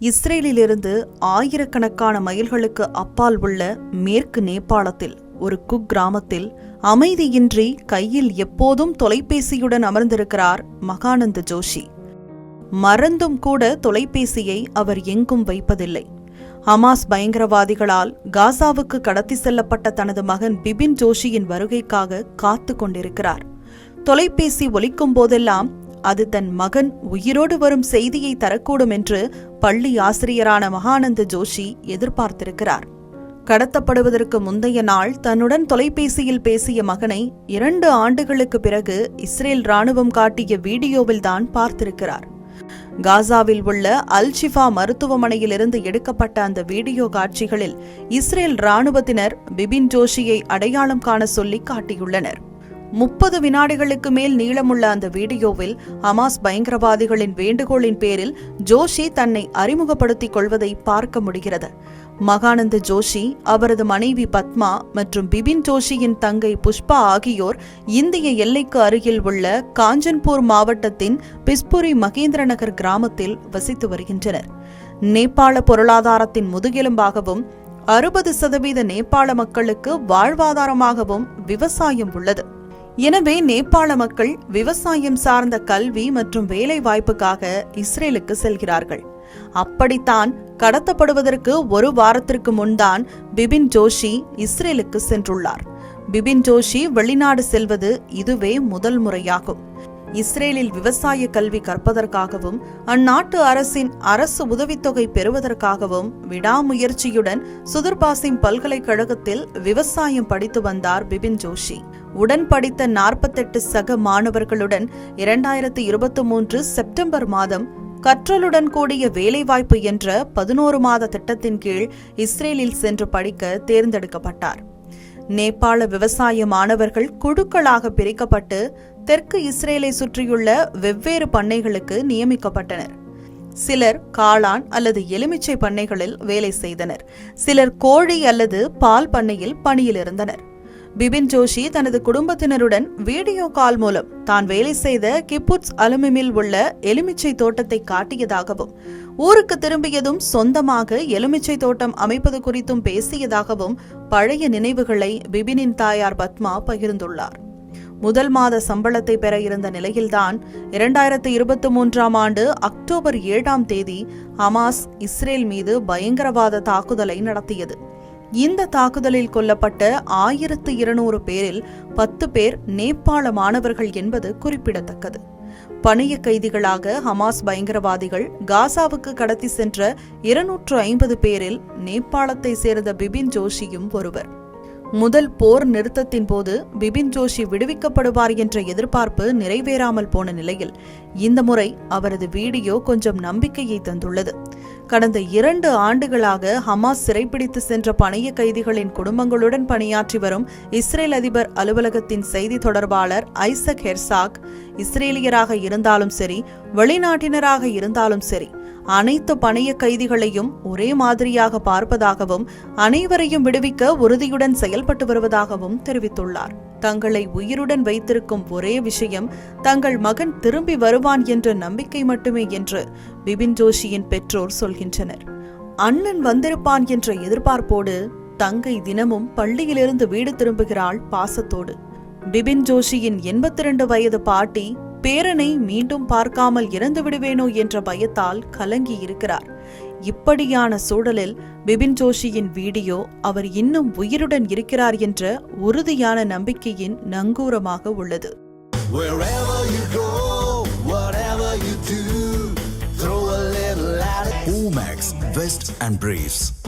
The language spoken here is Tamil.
இஸ்ரேலிலிருந்து ஆயிரக்கணக்கான மைல்களுக்கு அப்பால் உள்ள மேற்கு நேபாளத்தில் ஒரு குக்கிராமத்தில் அமைதியின்றி கையில் எப்போதும் தொலைபேசியுடன் அமர்ந்திருக்கிறார் மகானந்த ஜோஷி. மறந்தும் கூட தொலைபேசியை அவர் எங்கும் வைப்பதில்லை. ஹமாஸ் பயங்கரவாதிகளால் காசாவுக்கு கடத்தி செல்லப்பட்ட தனது மகன் பிபின் ஜோஷியின் வருகைக்காக காத்து கொண்டிருக்கிறார். தொலைபேசி ஒலிக்கும் போதெல்லாம் அது தன் மகன் உயிரோடு வரும் செய்தியை தரக்கூடும் என்று பள்ளி ஆசிரியரான மகானந்த ஜோஷி எதிர்பார்த்திருக்கிறார். கடத்தப்படுவதற்கு முந்தைய நாள் தன்னுடன் தொலைபேசியில் பேசிய மகனை இரண்டு ஆண்டுகளுக்கு பிறகு இஸ்ரேல் ராணுவம் காட்டிய வீடியோவில்தான் பார்த்திருக்கிறார். காசாவில் உள்ள அல்ஷிஃபா மருத்துவமனையிலிருந்து எடுக்கப்பட்ட அந்த வீடியோ காட்சிகளில் இஸ்ரேல் ராணுவத்தினர் பிபின் ஜோஷியை அடையாளம் காண சொல்லி காட்டியுள்ளனர். முப்பது வினாடிகளுக்கு மேல் நீளமுள்ள அந்த வீடியோவில் ஹமாஸ் பயங்கரவாதிகளின் வேண்டுகோளின் பேரில் ஜோஷி தன்னை அறிமுகப்படுத்திக் கொள்வதை பார்க்க முடிகிறது. மகானந்த ஜோஷி அவரது மனைவி பத்மா மற்றும் பிபின் ஜோஷியின் தங்கை புஷ்பா ஆகியோர் இந்திய எல்லைக்கு அருகில் உள்ள காஞ்சன்பூர் மாவட்டத்தின் பிஸ்புரி மகேந்திரநகர் கிராமத்தில் வசித்து வருகின்றனர். நேபாள பொருளாதாரத்தின் முதுகெலும்பாகவும் அறுபது சதவீத நேபாள மக்களுக்கு வாழ்வாதாரமாகவும் விவசாயம் உள்ளது. எனவே நேபாள மக்கள் விவசாயம் சார்ந்த கல்வி மற்றும் வேலை வாய்ப்புக்காக இஸ்ரேலுக்கு செல்கிறார்கள். அப்படித்தான் கடத்தப்படுவதற்கு ஒரு வாரத்திற்கு முன்தான் பிபின் ஜோஷி இஸ்ரேலுக்கு சென்றுள்ளார். பிபின் ஜோஷி வெளிநாடு செல்வது இதுவே முதல் முறையாகும். இஸ்ரேலில் விவசாய கல்வி கற்பதற்காகவும் அந்நாட்டு அரசின் அரசு உதவித்தொகை பெறுவதற்காகவும் விடாமுயற்சியுடன் சுதர்பாசிம் பல்கலைக்கழகத்தில் விவசாயம் படித்து வந்தார் பிபின் ஜோஷி. உடன் படித்த நாற்பத்தெட்டு சக மாணவர்களுடன் இரண்டாயிரத்தி இருபத்தி மூன்று செப்டம்பர் மாதம் கற்றலுடன் கூடிய வேலைவாய்ப்பு என்ற பதினோரு மாத திட்டத்தின் கீழ் இஸ்ரேலில் சென்று படிக்க தேர்ந்தெடுக்கப்பட்டார். நேபாள விவசாய மாணவர்கள் குழுக்களாக பிரிக்கப்பட்டு தெற்கு இஸ்ரேலை சுற்றியுள்ள வெவ்வேறு பண்ணைகளுக்கு நியமிக்கப்பட்டனர். சிலர் காளான் அல்லது எலுமிச்சை பண்ணைகளில் வேலை செய்தனர். சிலர் கோழி அல்லது பால் பண்ணையில் பணியில் இருந்தனர். பிபின் ஜோஷி தனது குடும்பத்தினருடன் வீடியோ கால் மூலம் தான் வேலை செய்த கிப்புட்ஸ் அலுமிமில் உள்ள எலுமிச்சை தோட்டத்தை காட்டியதாகவும் ஊருக்கு திரும்பியதும் சொந்தமாக எலுமிச்சை தோட்டம் அமைப்பது குறித்தும் பேசியதாகவும் பழைய நினைவுகளை பிபினின் தாயார் பத்மா பகிர்ந்துள்ளார். முதல் மாத சம்பளத்தை பெற இருந்த நிலையில்தான் இரண்டாயிரத்தி இருபத்தி மூன்றாம் ஆண்டு அக்டோபர் ஏழாம் தேதி ஹமாஸ் இஸ்ரேல் மீது பயங்கரவாத தாக்குதலை நடத்தியது. இந்த தாக்குதலில் கொல்லப்பட்ட ஆயிரத்து இருநூறு பேரில் பத்து பேர் நேபாள மாணவர்கள் என்பது குறிப்பிடத்தக்கது. பணிய கைதிகளாக ஹமாஸ் பயங்கரவாதிகள் காசாவுக்கு கடத்தி சென்ற இருநூற்று ஐம்பது பேரில் நேபாளத்தை சேர்ந்த பிபின் ஜோஷியும் ஒருவர். முதல் போர் நிறுத்தத்தின் போது பிபின் ஜோஷி விடுவிக்கப்படுவார் என்ற எதிர்பார்ப்பு நிறைவேறாமல் போன நிலையில் இந்த முறை அவரது வீடியோ கொஞ்சம் நம்பிக்கையை தந்துள்ளது. கடந்த இரண்டு ஆண்டுகளாக ஹமாஸ் சிறைப்பிடித்து சென்ற பணைய கைதிகளின் குடும்பங்களுடன் பணியாற்றி வரும் இஸ்ரேல் அதிபர் அலுவலகத்தின் செய்தி தொடர்பாளர் ஐசக் ஹெர்சாக் இஸ்ரேலியராக இருந்தாலும் சரி வெளிநாட்டினராக இருந்தாலும் சரி அனைத்து பணைய கைதிகளையும் ஒரே மாதிரியாக பார்ப்பதாகவும் அனைவரையும் விடுவிக்க உறுதியுடன் செயல்பட்டு வருவதாகவும் தெரிவித்துள்ளார். தங்களை உயிருடன் வைத்திருக்கும் ஒரே விஷயம் தங்கள் மகன் திரும்பி வருவான் என்ற நம்பிக்கை மட்டுமே என்று பிபின் ஜோஷியின் பெற்றோர் சொல்கின்றனர். அண்ணன் வந்திருப்பான் என்ற எதிர்பார்ப்போடு தங்கை தினமும் பள்ளியிலிருந்து வீடு திரும்புகிறாள் பாசத்தோடு. பிபின் ஜோஷியின் எண்பத்தி ரெண்டு வயது பாட்டி பேரனை மீண்டும் பார்க்காமல் இறந்து விடுவேனோ என்ற பயத்தால் கலங்கி இருக்கிறார் இப்படியான சூழலில் பிபின் ஜோஷியின் வீடியோ அவர் இன்னும் உயிருடன் இருக்கிறார் என்ற உறுதியான நம்பிக்கையின் நங்கூரமாக உள்ளது. Omax, Vest and Briefs.